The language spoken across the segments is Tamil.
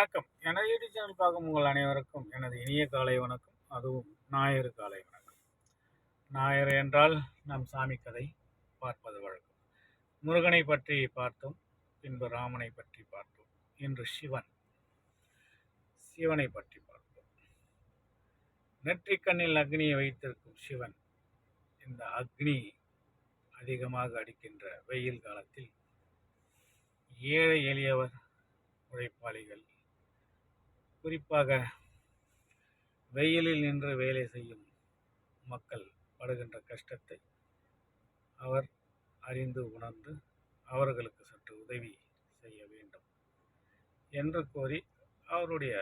வணக்கம். எனது யூடியூப் சேனல் பார்க்கும் உங்கள் அனைவருக்கும் எனது இனிய காலை வணக்கம். அதுவும் ஞாயிறு காலை வணக்கம். ஞாயிறு என்றால் நம் சாமி கதை பார்ப்பது வழக்கம். முருகனை பற்றி பார்த்தோம் பின்பு ராமனை பற்றி பார்த்தோம். இன்று சிவன். சிவனை பற்றி பார்ப்போம். நெற்றிக்கண்ணில் அக்னியை வைத்திருக்கும் சிவன். இந்த அக்னி அதிகமாக அடிக்கின்ற வெயில் காலத்தில் ஏழை எளியவர் உழைப்பாளிகள் குறிப்பாக வெயிலில் நின்று வேலை செய்யும் மக்கள் படுகின்ற கஷ்டத்தை அவர் அறிந்து உணர்ந்து அவர்களுக்கு சற்று உதவி செய்ய வேண்டும் என்று கோரி அவருடைய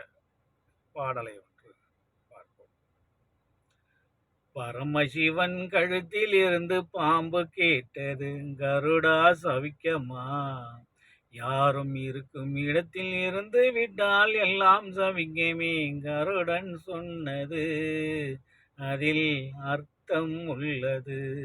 பாடலை ஒன்று பார்ப்போம். பரமசிவன் கழுத்தில் இருந்து பாம்பு கேட்டது கருடா சவிக்கமா? யாரும் இருக்கும் இடத்தில் இருந்து விட்டால் எல்லாம் சவிங்கமே கருடன் சொன்னது. அதில் அர்த்தம் உள்ளது.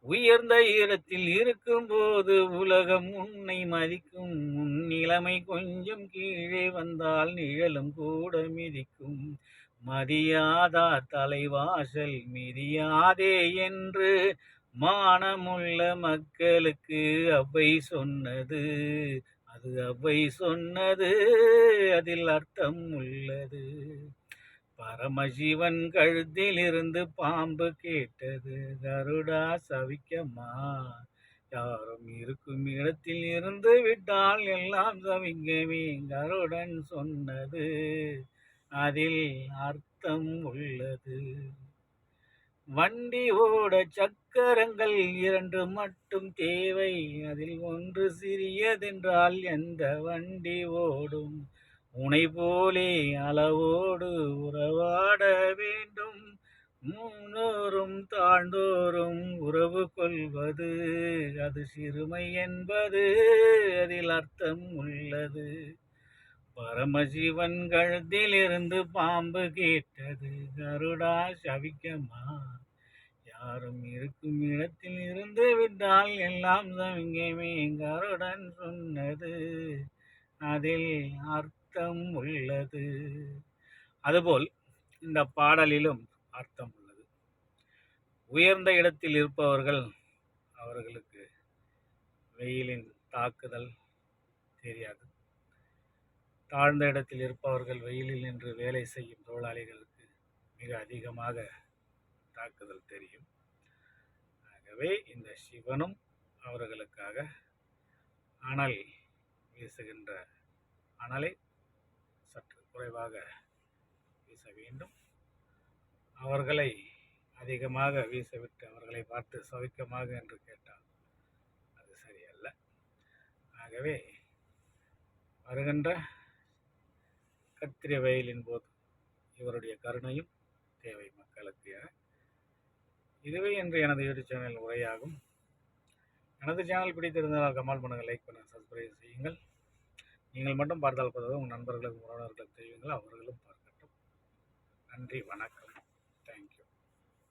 உயர்ந்த இடத்தில் இருக்கும்போது உலகம் உன்னை மதிக்கும். உன் நிலைமை கொஞ்சம் கீழே வந்தால் நிழலும் கூட மிதிக்கும். மதியாதா தலைவாசல் மிதியாதே என்று மானமுள்ள மக்களுக்கு அவை சொன்னது. அது அவை சொன்னது அதில் அர்த்தம் உள்ளது. பரமசிவன் கழுத்தில் இருந்து பாம்பு கேட்டது கருடா சவிக்கமா யாரும் இருக்கும் இடத்தில் இருந்து விட்டால் எல்லாம் சவிங்கமே கருடன் சொன்னது. அதில் அர்த்தம் உள்ளது. வண்டி ஓட சக்கரங்கள் இரண்டு மட்டும் தேவை. அதில் ஒன்று சிறியதென்றால் எந்த வண்டி ஓடும்? உனை போலே அளவோடு உறவாட வேண்டும். மூனோரும் தாழ்ந்தோறும் உறவு கொள்வது அது சிறுமை என்பது அதில் அர்த்தம் உள்ளது. பரமசிவன் கழுத்திலிருந்து பாம்பு கேட்டது கருடா சவிக்கமா யாரும் இருக்கும் இடத்தில் இருந்து விட்டால் எல்லாம் சவிங்கமே கருடன் சொன்னது. அதில் அர்த்தம் உள்ளது. அதுபோல் இந்த பாடலிலும் அர்த்தம் உள்ளது. உயர்ந்த இடத்தில் இருப்பவர்கள் அவர்களுக்கு வெயிலின் தாக்குதல் தெரியாது. தாழ்ந்த இடத்தில் இருப்பவர்கள் வெயிலில் நின்று வேலை செய்யும் தொழிலாளிகளுக்கு மிக அதிகமாக தாக்குதல் தெரியும். ஆகவே இந்த சிவனும் அவர்களுக்காக அனல் வீசுகின்ற அனலை சற்று குறைவாக வீச வேண்டும். அவர்களை அதிகமாக வீசவிட்டு அவர்களை பார்த்து சவிக்கமாக என்று கேட்டால் அது சரியல்ல. ஆகவே வருகின்ற கத்திரி வயலின் போது இவருடைய கருணையும் தேவை மக்களுக்கு என இதுவே என்று எனது யூடியூப் சேனல் உரையாகும். எனது சேனல் பிடித்திருந்தால் கமால் பண்ணுங்கள் லைக் பண்ணுங்கள் சப்ஸ்கிரைப் செய்யுங்கள். நீங்கள் மட்டும் பார்த்தால் போதும். உங்கள் நண்பர்களுக்கு உறவினர்களுக்கு தெரியுங்கள் அவர்களும் பார்க்கட்டும். நன்றி வணக்கம்.